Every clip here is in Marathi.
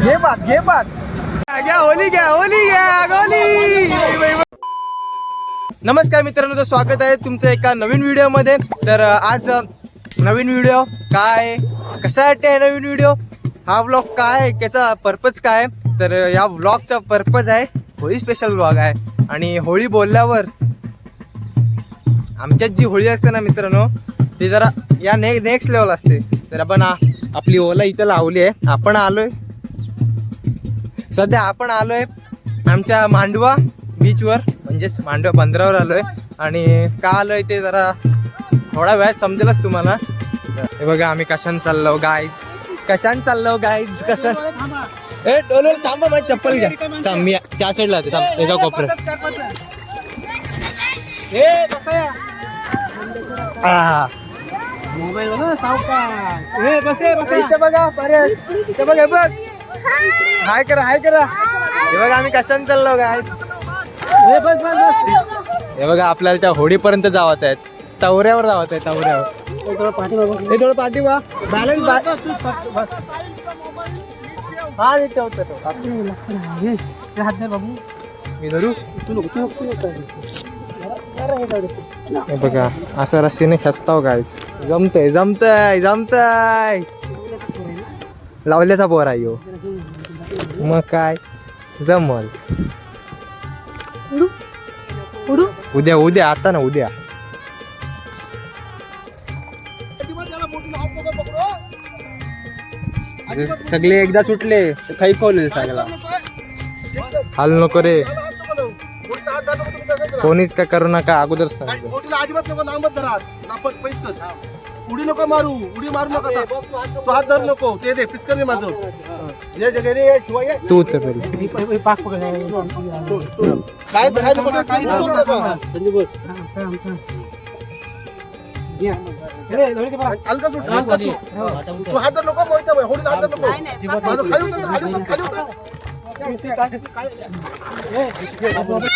घे पाच घे पाच घ्या होली घ्या होली घ्या होली नमस्कार मित्रांनो तर स्वागत आहे तुमचं एका नवीन व्हिडिओमध्ये. तर आज नवीन व्हिडिओ काय? कशासाठी आहे नवीन व्हिडिओ? हा व्लॉग काय? त्याचा पर्पज काय? तर या व्लॉगचा पर्पज आहे होळी स्पेशल व्लॉग आहे. आणि होळी बोलल्यावर आमच्यात जी होळी असते ना मित्रांनो ती जरा या ने नेक्स्ट लेवल असते. तर आपण आपली ओला इथं लावली आहे. आपण आलोय. सध्या आपण आलोय आमच्या मांडवा बीचवर म्हणजेच मांडवा बंदरावर आलोय. आणि का आलोय ते जरा थोडा वेळ समजेलच तुम्हाला. हे बघा आम्ही कशान चाललो गाईज कशान चाललो गाईज कशान ए डोलो थांबा माझी चप्पल घ्या. थांब मी त्या साईडला थांब एका कोपऱ्यात. हा मोबाईल बघा सावकाश हे बसे बसे इथे बघा इथे बघ बघ हाय करा हाय करा. हे बघा आम्ही कशाने चाललो काय हे बस बस बस. हे बघा आपल्याला त्या होडीपर्यंत जावाचं आहे. तवऱ्यावर जावाचं आहे तवऱ्यावर. हे थोडं बॅलन्स बस हा ठेवतो हात बाबू. मी धरू? तू नको तू नको तू नको. जरा जाऊ दे. बघा असं रस्सीने खेचताव काय जमतय जमतय जमतय. लावल्याचा बोर आहे. मग काय? जमल. उडू. उडू. उद्या उद्या आता ना उद्या. सगळे एकदा सुटले काही खोवले सगळ्याला हाल नको रे. कोणीच काय करू नका अगोदर सांग अजिबात नको लांबच पैसे. उडी नको मारू उडी मारू नका तो हात धरू नको। ते दे पिचकर दे। माझं ये जगे रे शिवाय ये. तू उतर पहिले हे पाक पकड काय काय नको ते, हलका सुट, हलका सुट. तू हात धरू नको मोहित हात धरू नको। माझं खाली उतर खाली उतर खाली उतर।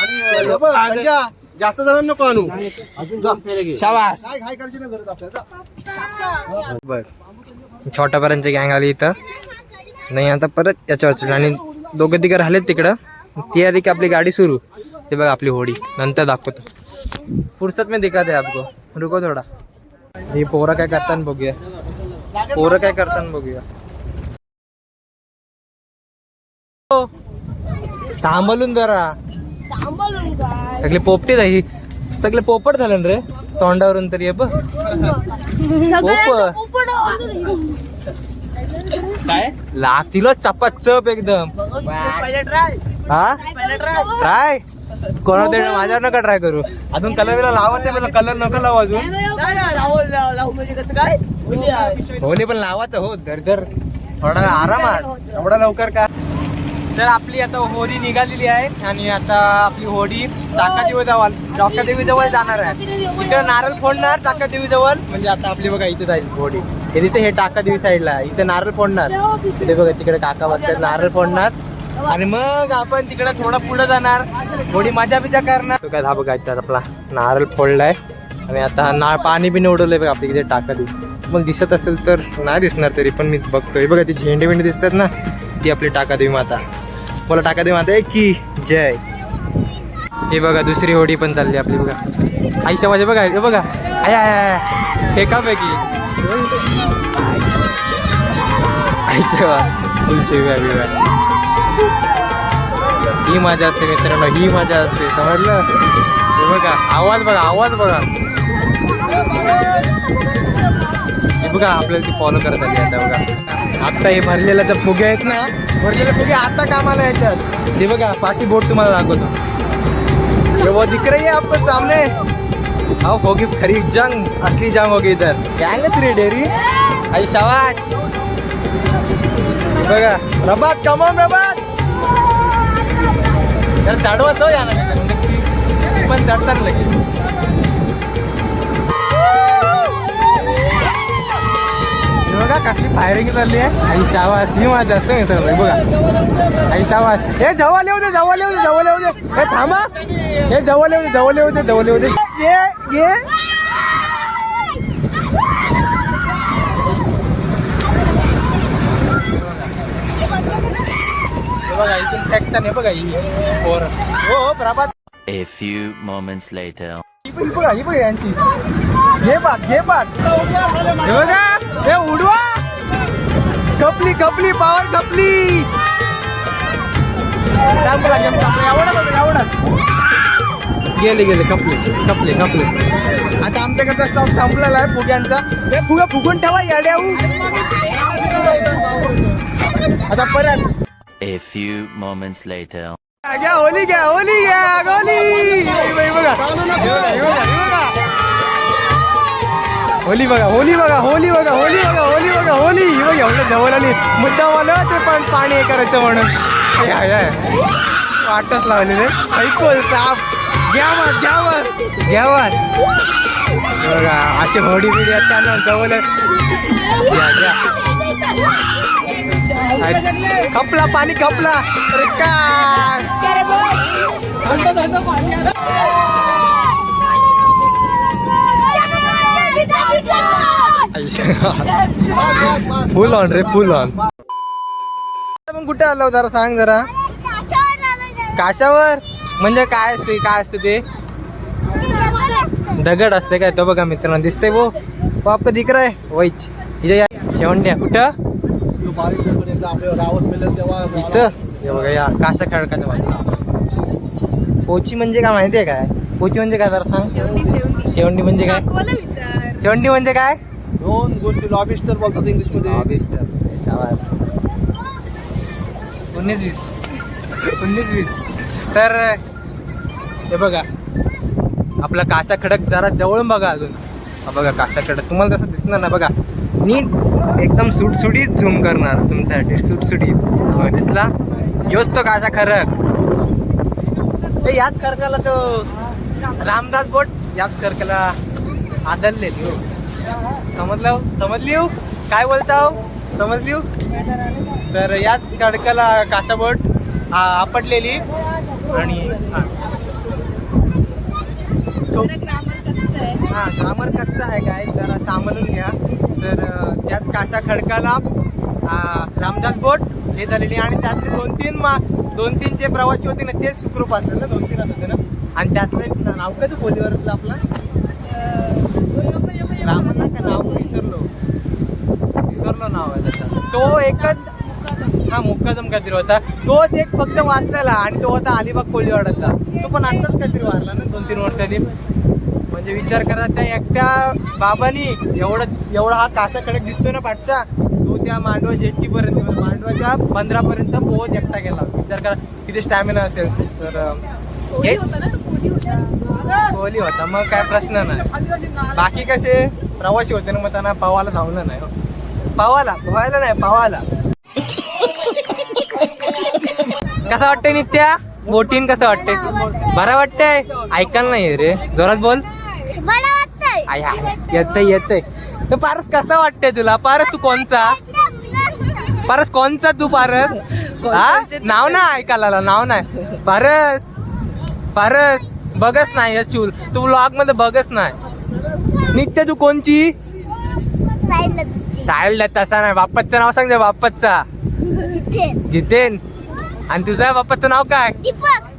आणि हे बघ, संजय, जास्त जणांना नको आणू जा. शाबास काय घाई करायची नाही गरज आपल्याला जा. बर. छोट्यापर्यंत गँग आली इथं. नाही आता परत याच्यावर आणि दोघं तिघं राहिलेत तिकडं. ती आली की आपली गाडी सुरू. ते बघ आपली होडी. नंतर दाखवतो. फुर्सत में दिखा दे आपको. रुको थोडा. ही पोरं काय करताना बघूया. पोरं काय करताना बघूया. सांभाळून जरा. सगळे पोपटी सगळे पोपट झालं ना रे? तोंडावरून तरी हे बघ. पोपट काय? लातीलो चपात चप एकदम. हा? ट्राय कोणा तरी माझ्यावर नका ट्राय करू. अजून कलर लावायचं मला कलर नका लावू अजून. होली पण लावायचं हो धर धर थोडा आरामात. एवढा लवकर का? तर आपली आता होडी निघालेली आहे आणि आता आपली होडी ताकादेवी जवळ ताकादेवी जवळ जाणार आहे. तिकडे नारळ फोडणार ताकादेवी जवळ म्हणजे आता आपली बघा इथे जाईल होडी. हे तिथे हे टाकादेवी साईडला आहे. इथे नारळ फोडणार. तिथे बघा तिकडे काका बसतात नारळ फोडणार. आणि मग आपण तिकडे थोडं पुढे जाणार. थोडी मजा बिजा करणार. काय हा बघा इथं आपला नारळ फोडलाय. आणि आता नाळ पाणी बिन उडवलंय बघा आपल्या इथे टाकादेवी. मग दिसत असेल तर नाही दिसणार तरी पण मी बघतोय. बघा ती झेंडे बिंडे दिसतात ना ती आपली टाकादेवी माता. बोला टाका माता आहे की जय. हे बघा दुसरी होडी पण चालली आपली बघा. आईच्या माझ्या बघा हे बघा. आय आय आय पैकी आईच्या बिव्या ही मजा असते मित्रांनो ही मजा असते समजलं? हे बघा आवाज बघा आवाज बघा. हे बघा आपल्याला ती फॉलो करत आली आता बघा. आता हे भरलेल्या ज्या फुगे आहेत ना भरलेले फुगे आता कामाला याच्यात ते बघा पाठी बोट तुम्हाला दाखवतो. ये वो दिख रही है आपको सामने. अहो होगी खरी जंग असली जंग होगी इधर. गँगच रे डेरी? आई शावाज बघा रबात कमॉन रबात. तर चढवत हो या ना पण चढतात लगेच. बघा कसली फायरिंग चालली आहे. आई शाबास ही माझ्या असते मित्रांनो हे बघा. आई शाबास. हे जवळ येऊ दे जवळ येऊ दे जवळ येऊ दे. हे थांबा. हे जवळ येऊ दे जवळ येऊ दे जवळ येऊ दे. हे बघा इथून हे बघा ही. हो हो प्रभात. A few moments later. ही ही बघा ही बघा यांची. घे पात घे पात हे बघा. कपली पावर एवढा गेले गेले कपले कपले कपले आता आमच्याकडचा स्टॉक संपलेला आहे फुग्यांचा. हे फुगा फुगून ठेवा याड्याऊ आता परत. A few moments later. घ्या होली घ्या होली घ्या होली. बघा, होली बघा होली बघा होली बघा होली बघा होली बघा होली. हे बघा एवढं जवळ आली मुद्दा मला ते पण पाणी हे करायचं म्हणून. वाटच लावली रे. ऐकून साप. घ्यावा घ्यावा घ्यावा बघा असे होडी बिडी आहेत त्यांना जवळ. घ्या घ्या. खपला पाणी खपला. अरे काय? फुल ऑन रे फुल ऑन पण कुठे आलो जरा सांग जरा. काशावर? म्हणजे काय असते काय असते ते? दगड असते काय तो बघा मित्रांनो दिसतंय वो वो आपका दिख रहा है वहीच इथे या. शेवंड्या कुठं? तो बारीक दगड एकदा आपल्याला रावस मिळेल तेव्हा इथं. हे बघा या. काशा खडकाच्या बाजूला पोची म्हणजे काय माहिती आहे काय? पोची म्हणजे काय जरा सांग. शेवंडी म्हणजे काय? शेवंडी म्हणजे काय? दोन गोष्टी. लॉबिस्टर बोलतात इंग्लिशमध्ये. लॉबिस्टर शाबास. उन्नीस वीस. उन्नीस वीस. तर हे बघा. आपला काशा खडक जरा जवळून बघा अजून. हा बघा काशा खडक. तुम्हाला तसं दिसणार ना बघा. नीट एकदम सुटसुटीत झूम करणार तुमच्यासाठी. सुटसुटीत. दिसला? योच तो काशा खडक. ते याच खडकाला तो रामदास बोट याच खडकाला आदलले तो हो. समजलं समजली? काय बोलताव? समजली? तर याच खडकाला कासाबोट आपटलेली. आणि हा. ग्रामर कच्चं आहे. हा काय जरा सांभाळून घ्या. तर त्याच काशा खडकाला रामदास बोट हे झालेली. आणि त्यातले दोन तीन मा दोन तीन जे प्रवासी होते ना तेच सुखरूप असले ना दोन तीनच होते ना. आणि त्यातलं नाव काय तू बोलीवरचं आपलं रामाला का नाव विसरलो. विसरलो नाव आहे त्याचा. तो एकच हा मुक्कादम काहीतरी होता. तोच एक फक्त वाचलेला आणि तो होता अलिबाग कोळीवाड्यातला. तो पण आत्ताच काहीतरी वारला ना दोन तीन वर्षांनी. म्हणजे विचार करा त्या एकट्या बाबानी एवढं एवढा हा कासा खडक दिसतोय ना पाठचा तो त्या मांडवा जेट्टीपर्यंत म्हणजे मांडवाच्या पंधरापर्यंत पोहोच एकटा गेला. विचार करा किती स्टॅमिना असेल. तर अं, कोली होता ना तो कोली होता. कोहली होता मग काय प्रश्न नाही. बाकी कसे? प्रवासी होते ना मग त्यांना पावाला धावलं नाही हो. पावाला पोहायला नाही पावाला. कसं वाटतंय नित्या? बोटीन कसं वाटतंय? बरं वाटतंय. ऐकायला नाही रे. जोरात बोल. येतंय येतंय. तर पारस कसं वाटतंय तुला? पारस तू कोणचा? पारस कोणचा तू पारस? हा? नाव नाही ऐकायला नाव नाही. पारस. पारस बघच नाही चूल. तू व्लॉगमध्ये बघच नाही. नित्य तू कोणची? साहिल तसा नाही. बाप्पाचं नाव सांग बाप्पाचा. जितेन. आणि तुझं बाप्पाचं नाव काय?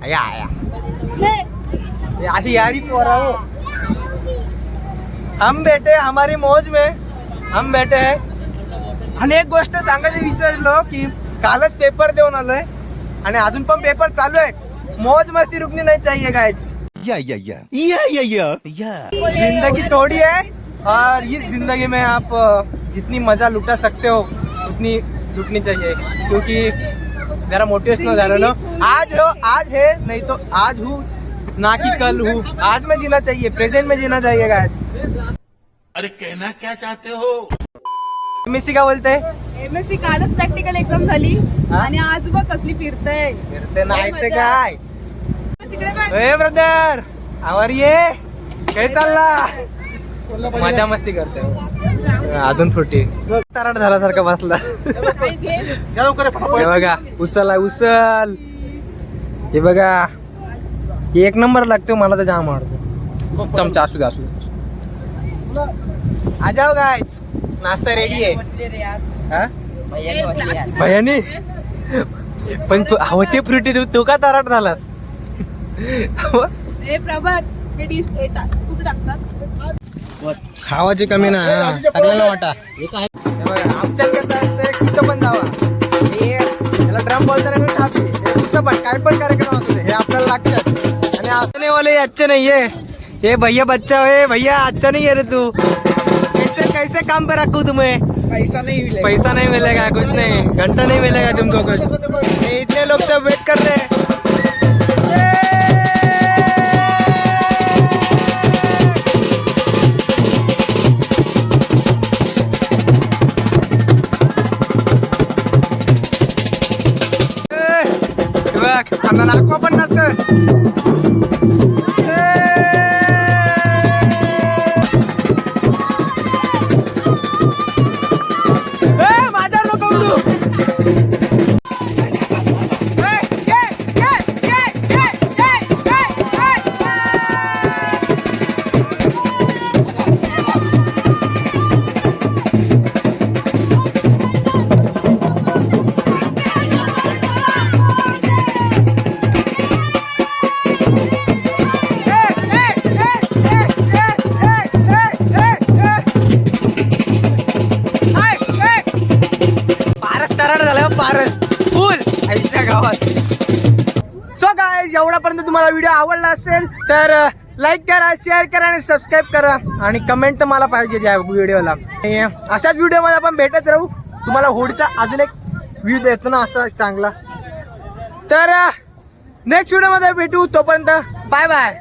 या या. अशी यारी पोरा हो. हम बेटे हमारी मौज में. हम बेटे हैं. आणि एक गोष्ट सांगायची विसरलो की कालच पेपर देऊन आलोय. आणि अजून पण पेपर चालू आहे मौज मस्ती रुकनी नहीं चाहिए guys Yeah, yeah, yeah. Yeah, yeah, yeah. Yeah. ज़िंदगी थोड़ी है और इस ज़िंदगी में आप जितनी मज़ा लुटा सकते हो उतनी लुटनी चाहिए क्योंकि जरा मोटिवेशनल झालं ना आज हो आज है नहीं तो आज हूँ ना कि कल हूँ आज में जीना चाहिए प्रेजेंट में जीना चाहिए आज अरे कहना क्या चाहते हो मिसी का बोलते एम एस सी कालच प्रॅक्टिकल एक्झाम झाली. हा? आणि आज बघ कसली फिरतय. फिरते नाही ते. काय? तिकडे ए ब्रदर आवर ये. काय चालला. मजा मस्ती करते अजून फुटी तराट झाल्यासारखा बसला. आहे, हे. बघा उसल आहे उसल हे बघा हे एक नंबर लागतो मला तर जाम आवडतो चमचा असू दे असू दे. आ जाओ गायच नाश्ता रेडी आहे. हा? भैयानी? पण तू होती फ्रुटी तू तू का तराट झालास? खावाची कमी ना. सगळ्यांना वाटा. कुठं पण जावा. ड्रम बोलताना कुठं पण काय पण कार्यक्रम असू हे आपल्याला लागतात. आणि असले वाले अच्छे नाहीये. हे भैया बच्चा है भैया अच्छा नहीं रे तू. कैसे काम पे रखू तुम्हें? पैसा नाही मिळेल पैसा नहीं मिलेगा कुछ नहीं। घंटा नहीं मिलेगा तुमको कुछ। इतने लोग सब वेट कर रहे हैं। पण नसतं. हो, पारस तराड झालं पारस. फुल आईच्या गावात. सो काय एवढापर्यंत तुम्हाला व्हिडिओ आवडला असेल तर लाईक करा शेअर करा आणि सबस्क्राईब करा. आणि कमेंट तर मला पाहिजे त्या व्हिडिओला आणि अशाच व्हिडिओमध्ये आपण भेटत राहू. तुम्हाला होडीचा अजून एक व्ह्यू देतो ना असा चांगला. तर नेक्स्ट व्हिडिओमध्ये भेटू. तोपर्यंत बाय बाय